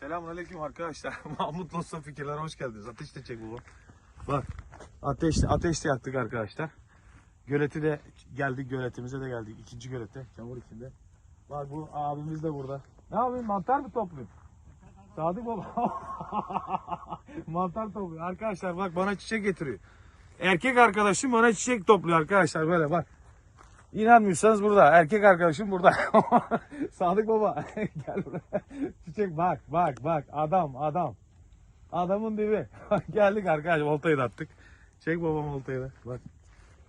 Selamünaleyküm arkadaşlar. Mahmut Losta Fikirler hoş geldiniz. Ateş de çek baba. Bak ateş, ateş de yaktık arkadaşlar. Göleti de geldik göletimize de geldik. İkinci gölete çamur içinde. Bak bu abimiz de burada. Ne yapayım mantar mı topluyorsun? Sadık baba. mantar topluyor. Arkadaşlar bak bana çiçek getiriyor. Erkek arkadaşım bana çiçek topluyor arkadaşlar böyle bak. İnanmıyorsanız burada. Erkek arkadaşım burada. Sadık baba gel buraya. Çiçek bak bak bak adam adam. Adamın dibi. Geldik arkadaş oltayı da attık. Çek babam oltayı da. Bak.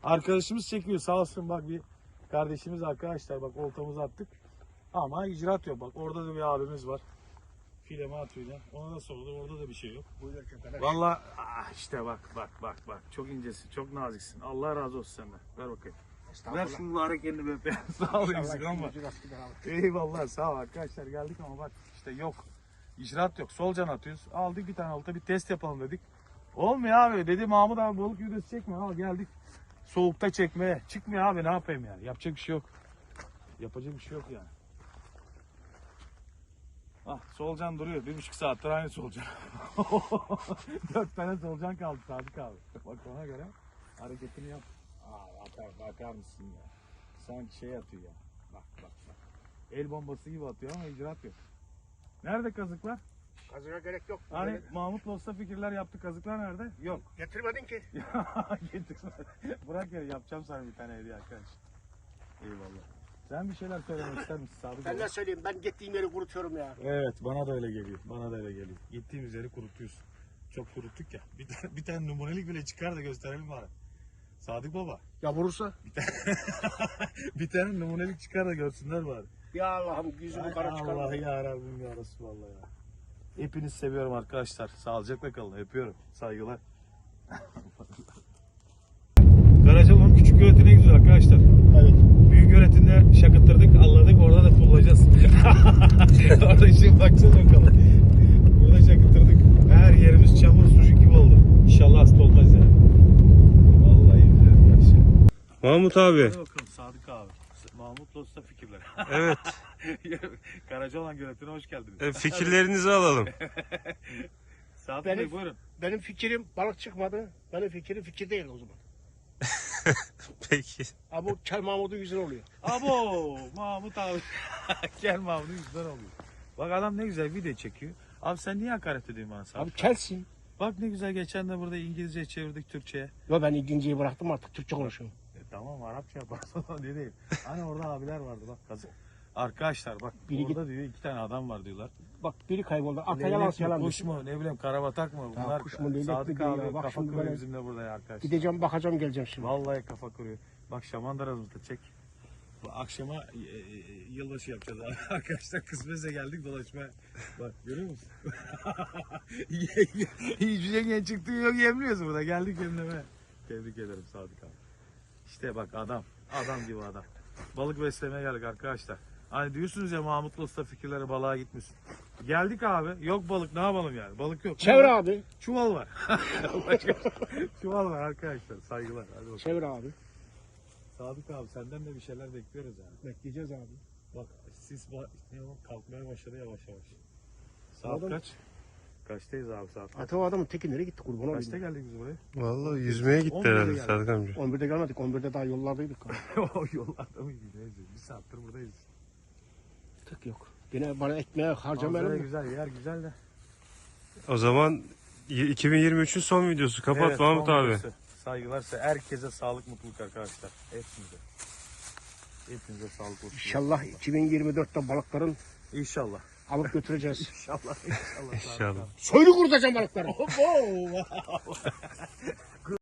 Arkadaşımız çekiyor sağ olsun bak bir kardeşimiz arkadaşlar bak oltamızı attık. Ama icraat yok bak orada da bir abimiz var. Fileme atıyor ya. Ona da sordu orada da bir şey yok. Valla ah işte bak bak bak bak çok incesin çok naziksin. Allah razı olsun senden. Ver bakayım. Ver şu hareketini be. be. Sağ ol eksik ama. Eyvallah sağ ol arkadaşlar geldik ama bak işte yok. İcraat yok. Solcan atıyoruz. Aldık bir tane olta bir test yapalım dedik. Olmuyor abi dedi Mahmut abi balık videosu çekme. Al geldik. Soğukta çekmeye. Çıkmıyor abi ne yapayım yani. Yapacak bir şey yok. Yapacak bir şey yok yani. Ah solcan duruyor. Bir buçuk saattir aynı solcan. Dört tane solcan kaldı Sadık abi. Bak ona göre hareketini yap. Aa, bakar, bakar mısın ya? Sanki şey atıyor ya. Bak bak bak. El bombası gibi atıyor ama icraat yok. Nerede kazıklar? Kazığa gerek yok. Hani Böyle- Mahmut Losta fikirler yaptı kazıklar nerede? Yok. Getirmedin ki. Getirme. Bırak ya yapacağım sana bir tane hediye arkadaş. Eyvallah. Sen bir şeyler söylemek ister misin Sadık Ben ne söyleyeyim ben gittiğim yeri kurutuyorum ya. Evet bana da öyle geliyor. Bana da öyle geliyor. Gittiğimiz yeri kurutuyorsun. Çok kuruttuk ya. Bir tane, bir tane numunelik bile çıkar da gösterelim bana. Sadık Baba. Ya vurursa? Bir tane numunelik çıkar da görsünler bari. Ya Allah'ım yüzümü kara Allah çıkarma. ya Rabbim ya Resulallah ya. Hepinizi seviyorum arkadaşlar. Sağlıcakla kalın. Öpüyorum. Saygılar. Karacalı'nın küçük göletine gidiyoruz arkadaşlar. Evet. Büyük göletinde şakıttırdık, alladık. Orada da pullayacağız. Orada şimdi baksana bakalım. Burada şakıttırdık. Her yerimiz çamur, sucuk gibi oldu. İnşallah hasta olmaz yani. Vallahi billahi ya. Mahmut abi. Hadi bakalım Sadık abi. Mahmut Losta fikirler. Evet. Karacaoğlan göletine hoş geldiniz. e, Fikirlerinizi alalım. Sadık Benim- Bey buyurun. Benim fikrim balık çıkmadı. Benim fikrim fikir değil o zaman. Peki. Ha bu Kel Mahmut'un yüzüne oluyor. Abo Mahmut abi. Gel Mahmut'un yüzünden oluyor. Bak adam ne güzel video çekiyor. Abi sen niye hakaret ediyorsun bana Sadık? Abi kelsin. Bak ne güzel geçen de burada İngilizce çevirdik Türkçe'ye. Yo ben İngilizceyi bıraktım artık Türkçe konuşuyorum. E, tamam Arapça yaparsın ne değil. Hani orada abiler vardı bak kazık. Arkadaşlar bak Biri orada diyor iki tane adam var diyorlar. Bak biri kayboldu. Ata yalan yalan. kuş mu ne bileyim karabatak mı Ya bunlar. kuş mu, leylek Sadık mi abi ya, bak kafa şimdi kuruyor böyle- bizimle burada ya arkadaşlar. Gideceğim bakacağım geleceğim şimdi. Vallahi kafa kuruyor. Bak şamandıramızı da çek. Bu akşama e, e, yılbaşı yapacağız abi. Arkadaşlar kısmetse geldik dolaşmaya. Bak görüyor musun? Hiçbir şey çıktığı yok yemliyoruz burada. Geldik yemlemeye. Tebrik ederim Sadık abi. İşte bak adam. Adam gibi adam. Balık beslemeye geldik arkadaşlar. Hani diyorsunuz ya Mahmut Usta fikirlere balığa gitmişsin. Geldik abi. Yok balık ne yapalım yani? Balık yok. Çevir abi. Çuval var. Başka- Çuval var arkadaşlar. Saygılar. Hadi bakalım. Çevir abi. Sadık abi senden de bir şeyler bekliyoruz yani. Bekleyeceğiz abi. Bak sis ba- ne o, kalkmaya başladı yavaş yavaş. Saat Adam- kaç? Kaçtayız abi saat? kaç? Ata o adamın teki nereye gitti kurban olayım. Kaçta geldik biz buraya? Vallahi yüzmeye gitti 11'de herhalde geldi. Sadık amca. 11'de gelmedik. 11'de daha yollardaydık. o yollarda mı gidiyoruz? Bir saattir buradayız. Tık yok. Yine bana ekmeğe Manzara harcamayalım. güzel, yer güzel de. O zaman y- 2023'ün son videosu. Kapat Evet, Mahmut son abi. videosu. Saygılar, se- herkese sağlık, mutluluk arkadaşlar. Hepinize. Hepinize sağlık olsun. İnşallah 2024'te balıkların İnşallah. Alıp götüreceğiz. İnşallah. İnşallah. İnşallah. Soylu kurutacağım balıkları.